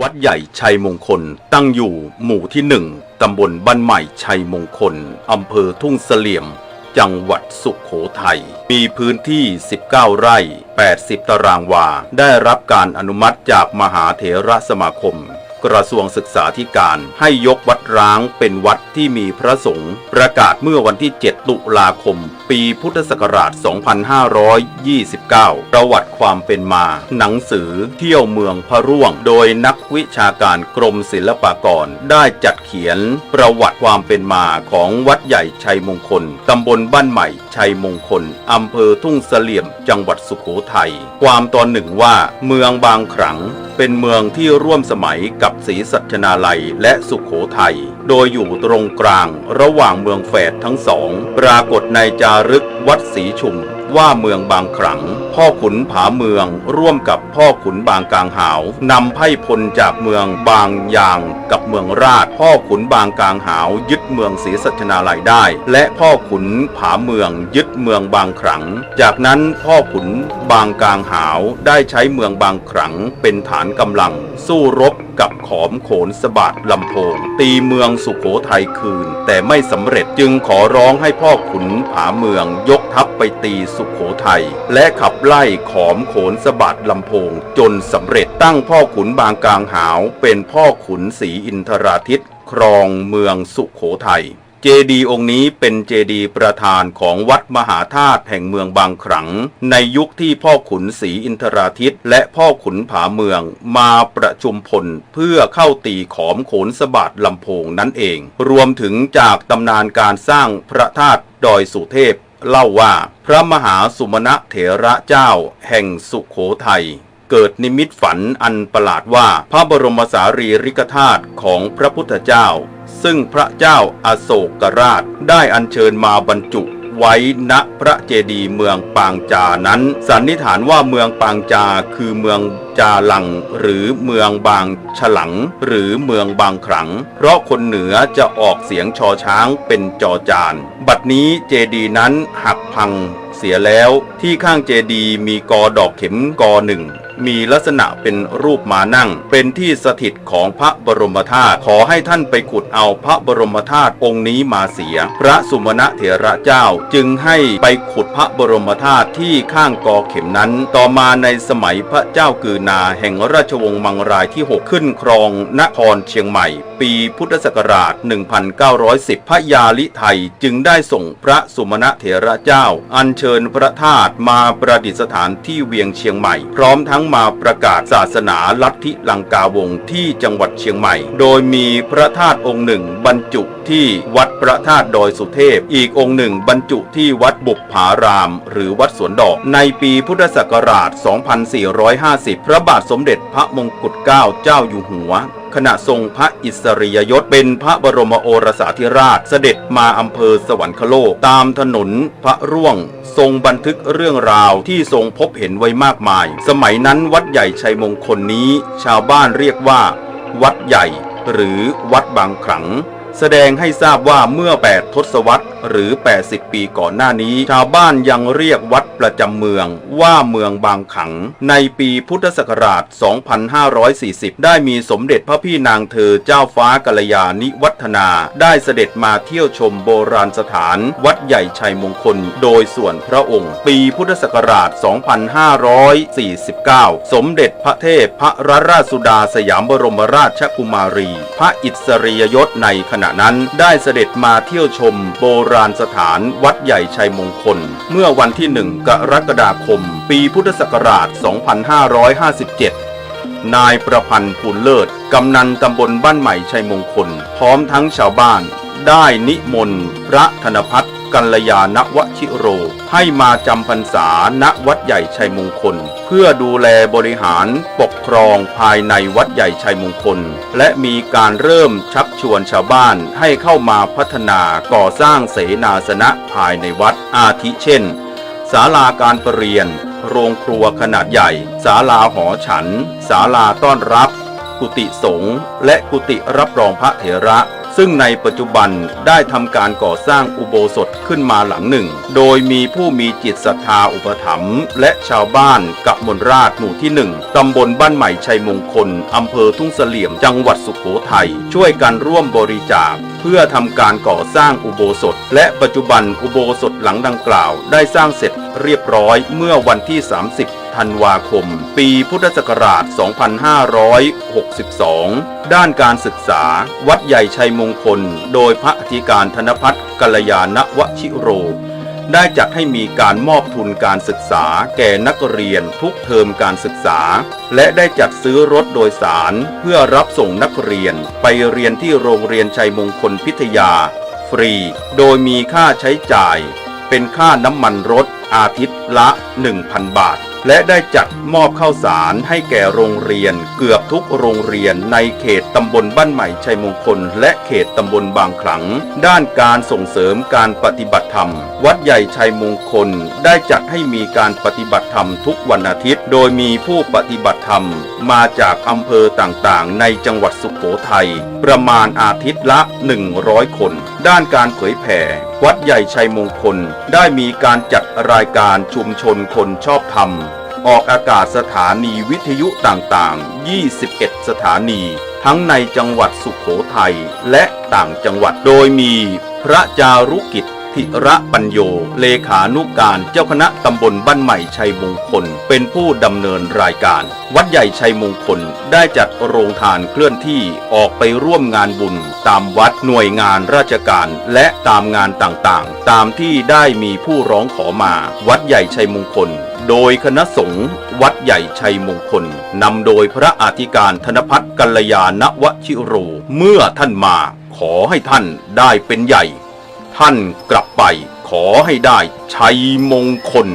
วัดใหญ่ชัยมงคลตั้งอยู่หมู่ที่หนึ่งตำบลบ้านใหม่ชัยมงคลอำเภอทุ่งเสลี่ยม จังหวัดสุขโขทัย มีพื้นที่ 19 ไร่ 80 ตารางวา ได้รับการอนุมัติจากมหาเถระสมาคม กระทรวงศึกษาธิการให้ยกวัดร้างเป็นวัดที่มีพระสงฆ์ประกาศเมื่อวันที่ 7 ตุลาคม ปีพุทธศักราช 2529 ประวัติความเป็นมา หนังสือเที่ยวเมืองพระร่วง โดยนักวิชาการกรมศิลปากร ได้จัดเขียนประวัติความเป็นมาของวัดใหญ่ชัยมงคล ตำบลบ้านใหม่ชัยมงคล อำเภอทุ่งเสลี่ยม จังหวัดสุโขทัย ความตอนหนึ่งว่าเมืองบางขลัง เป็นเมืองที่ร่วมสมัยกับศรีสัชนาลัยและสุขโขทัย โดยอยู่ตรงกลางระหว่างเมืองแฝดทั้งสอง ปรากฏในจารึกวัดศรีชุม ว่าเมืองบางขลัง พ่อขุนผาเมืองร่วมกับพ่อขุนบางกลางหาวนำไพ่พลจากเมืองบางยางกับเมืองราช พ่อขุนบางกลางหาว ยึดเมืองศรีสัชนาลัยได้ และพ่อขุนผาเมืองยึดเมืองบางขลัง จากนั้นพ่อขุนบางกลางหาวได้ใช้เมืองบางขลังเป็นฐานกำลังสู้รบกับขอมโขนสะบัดลำโพง ตีเมืองสุขโขทัยคืน แต่ไม่สำเร็จจึงขอร้องให้พ่อขุนผาเมืองยกทัพไปตีสุขโขทัยและขับไล่ขอมโขนสะบัดลำโพง จนสำเร็จตั้งพ่อขุนบางกลางหาว เป็นพ่อขุนศรีอินทราทิตครองเมืองสุขโขทัย เจดีย์องค์นี้เป็นเจดีย์ประธานของวัดมหาธาตุแห่งเมืองบางขลัง ในยุคที่พ่อขุนศรีอินทราทิต และพ่อขุนผาเมืองมาประชุมพลเพื่อเข้าตีขอมโขนสะบาดลำโพงนั่นเอง รวมถึงจากตำนานการสร้างพระธาตุดอยสุเทพ เล่าว่าพระมหาสุมาณะเถระเจ้าแห่งสุโขทัยเกิดนิมิตฝันอันประหลาดว่าพระบรมสารีริกธาตุของพระพุทธเจ้า ซึ่งพระเจ้าอาโศกราชได้อัญเชิญมาบรรจุไว้ณพระเจดีย์เมืองปางจานั้น สันนิษฐานว่าเมืองปางจาคือเมืองจาหลัง หรือเมืองบางฉลัง หรือเมืองบางขลัง เพราะคนเหนือจะออกเสียงชอช้างเป็นจอจาน บัดนี้เจดีย์นั้นหักพังเสียแล้วที่ข้างเจดีย์มีกอดอกเข็มกอหนึ่ง มีลักษณะเป็นรูปมานั่ง เป็นที่สถิตของพระบรมธาตุขอให้ท่านไปขุดเอาพระบรมธาตุองค์นี้มาเสีย พระสุมาณะเถระเจ้าจึงให้ไปขุดพระบรมธาตุที่ข้างกอเข็มนั้น ต่อมาในสมัยพระเจ้ากือนาแห่งราชวงศ์มังรายที่ 6 ขึ้นครองนครเชียงใหม่ ปีพุทธศักราช 1910 พระยาลิไทยจึงได้ส่งพระสุมาณะเถระเจ้า อัญเชิญพระธาตุมาประดิษฐานที่เวียงเชียงใหม่ พร้อมทั้งมาประกาศศาสนาลัทธิลังกาวงที่จังหวัดเชียงใหม่ โดยมีพระธาตุองค์หนึ่งบรรจุที่วัดพระธาตุดอยสุเทพ อีกองค์หนึ่งบรรจุที่วัดบุบผาราม หรือวัดสวนดอก ในปีพุทธศักราช 2450 พระบาทสมเด็จพระมงกุฎเกล้าเจ้าอยู่หัว ขณะทรงพระอิสริยยศเป็นพระบรมโอรสาธิราชเสด็จมาอำเภอสวรรคโลก ตามถนนพระร่วง ทรงบันทึกเรื่องราวที่ทรงพบเห็นไว้มากมาย สมัยนั้นวัดใหญ่ชัยมงคลนี้ ชาวบ้านเรียกว่า วัดใหญ่ หรือวัดบางขลัง แสดงให้ทราบว่าเมื่อ 8 ทศวรรษหรือ 80 ปีก่อนหน้านี้ ชาวบ้านยังเรียกวัดประจำเมืองว่าเมืองบางขัง ในปีพุทธศักราช 2540 ได้มีสมเด็จพระพี่นางเธอเจ้าฟ้ากัลยาณิวัฒนา ได้เสด็จมาเที่ยวชมโบราณสถาน วัดใหญ่ชัยมงคล โดยส่วนพระองค์ ปีพุทธศักราช 2549 สมเด็จพระเทพพระราชสุดาสยามบรมราชกุมารี พระอิสริยยศในขณะนั้นได้เสด็จมาเที่ยวชมโบราณสถานวัดใหญ่ชัยมงคล เมื่อวันที่หนึ่งกรกฎาคม ปีพุทธศักราช 2557นายประพันธ์ภูลเลิศ กำนันตำบลบ้านใหม่ชัยมงคล พร้อมทั้งชาวบ้าน ได้นิมนต์พระธนพัฒน์ กัลยาณวชิโร ให้มาจำพรรษาณวัดใหญ่ชัยมงคล เพื่อดูแลบริหารปกครองภายในวัดใหญ่ชัยมงคล และมีการเริ่มชักชวนชาวบ้านให้เข้ามาพัฒนาก่อสร้างเสนาสนะภายในวัดอาทิเช่นศาลาการประเรียน โรงครัวขนาดใหญ่ศาลาหอฉันศาลาต้อนรับ กุฏิสงฆ์และกุฏิรับรองพระเถระ ซึ่งในปัจจุบันได้ทำการก่อสร้างอุโบสถขึ้นมาหลังหนึ่ง โดยมีผู้มีจิตศรัทธาอุปถัมภ์และชาวบ้านกับมลราชหมู่ที่หนึ่งตำบลบ้านใหม่ชัยมงคลอำเภอทุ่งเสลี่ยมจังหวัดสุโขทัยช่วยกันร่วมบริจาคเพื่อทำการก่อสร้างอุโบสถ และปัจจุบันอุโบสถหลังดังกล่าว ได้สร้างเสร็จเรียบร้อยเมื่อวันที่ 30 ธันวาคม ปีพุทธศักราช 2562 ด้านการศึกษา วัดใหญ่ชัยมงคล โดยพระอธิการธนพัฒน์กัลยาณวชิโร ได้จัดให้มีการมอบทุนการศึกษา แก่นักเรียนทุกเทอมการศึกษา และได้จัดซื้อรถโดยสารเพื่อรับส่งนักเรียน ไปเรียนที่โรงเรียนชัยมงคลพิทยา ฟรี โดยมีค่าใช้จ่ายเป็นค่าน้ำมันรถอาทิตย์ละ 1,000 บาท และได้จัดมอบข้าวสารให้แก่โรงเรียน เกือบทุกโรงเรียนในเขตตำบลบ้านใหม่ชัยมงคล และเขตตำบลบางขลัง ด้านการส่งเสริมการปฏิบัติธรรม วัดใหญ่ชัยมงคล ได้จัดให้มีการปฏิบัติธรรมทุกวันอาทิตย์ โดยมีผู้ปฏิบัติธรรม มาจากอำเภอต่างๆ ในจังหวัดสุโขทัยประมาณอาทิตย์ละ 100 คน ด้านการเผยแผ่ วัดใหญ่ชัยมงคลได้มีการจัดรายการชุมชนคนชอบธรรม ออกอากาศสถานีวิทยุต่างๆ 21 สถานี ทั้งในจังหวัดสุขโขทัยและต่างจังหวัดโดยมีพระจารุกิจ ธิระปัญโย เลขานุการเจ้าคณะตำบลบ้านใหม่ชัยมงคล เป็นผู้ดำเนินรายการ วัดใหญ่ชัยมงคลได้จัดโรงทานเคลื่อนที่ออกไปร่วมงานบุญ ตามวัดหน่วยงานราชการ และตามงานต่างๆ ตามที่ได้มีผู้ร้องขอมา วัดใหญ่ชัยมงคล โดยคณะสงฆ์วัดใหญ่ชัยมงคลนำโดยพระอธิการธนพัฒน์กัลยาณวชิโร เมื่อท่านมา ขอให้ท่านได้เป็นใหญ่ ท่านกลับไปขอให้ได้ชัยมงคล